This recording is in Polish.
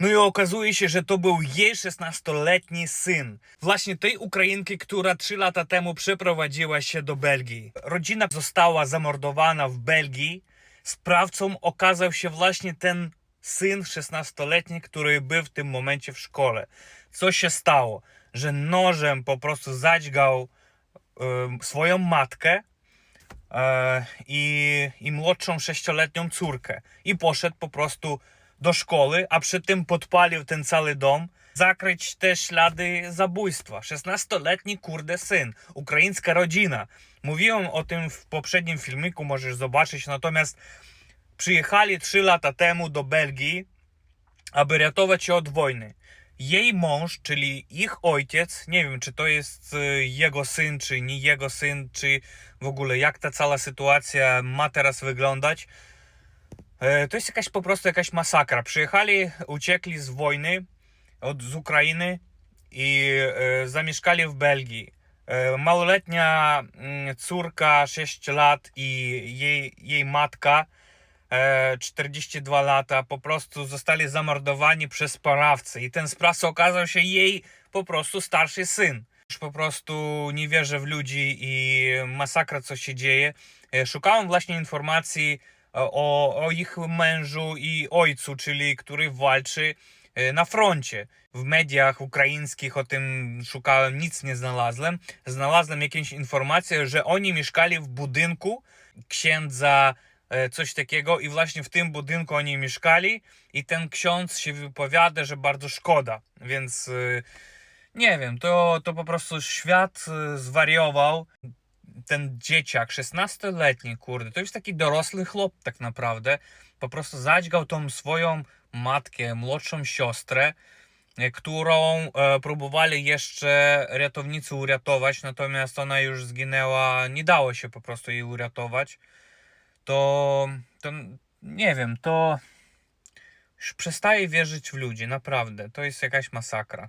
No i okazuje się, że to był jej 16-letni syn. Właśnie tej Ukrainki, która 3 lata temu przeprowadziła się do Belgii. Rodzina została zamordowana w Belgii. Sprawcą okazał się właśnie ten syn 16-letni, który był w tym momencie w szkole. Co się stało? Że nożem po prostu zadźgał em, swoją matkę e, i, i młodszą sześcioletnią córkę. I poszedł po prostu do szkoły, a przy tym podpalił ten cały dom, zakryć te ślady zabójstwa. 16-letni kurde syn, ukraińska rodzina. Mówiłem o tym w poprzednim filmiku, możesz zobaczyć, natomiast przyjechali 3 lata temu do Belgii, aby ratować się od wojny. Jej mąż, czyli ich ojciec, nie wiem czy to jest e, jego syn, czy nie jego syn, czy w ogóle jak ta cała sytuacja ma teraz wyglądać. E, To jest jakaś po prostu jakaś masakra. Przyjechali, uciekli z wojny od, z Ukrainy i e, zamieszkali w Belgii. E, małoletnia mm, córka 6 lat i jej, jej matka e, 42 lata po prostu zostali zamordowani przez sprawcę i ten sprawca okazał się jej po prostu starszy syn. Już po prostu nie wierzę w ludzi i masakra co się dzieje. E, Szukałem właśnie informacji o, o ich mężu i ojcu, czyli który walczy e, na froncie. W mediach ukraińskich o tym szukałem, nic nie znalazłem. Znalazłem jakieś informacje, że oni mieszkali w budynku księdza e, coś takiego i właśnie w tym budynku oni mieszkali i ten ksiądz się wypowiada, że bardzo szkoda, więc e, nie wiem, to, to po prostu świat zwariował. Ten dzieciak, 16-letni, kurde, to jest taki dorosły chłop tak naprawdę. Po prostu zadźgał tą swoją matkę, młodszą siostrę, e, którą e, próbowali jeszcze ratownicy uratować, natomiast ona już zginęła, nie dało się po prostu jej uratować. To, to nie wiem, to już przestaję wierzyć w ludzi, naprawdę. To jest jakaś masakra.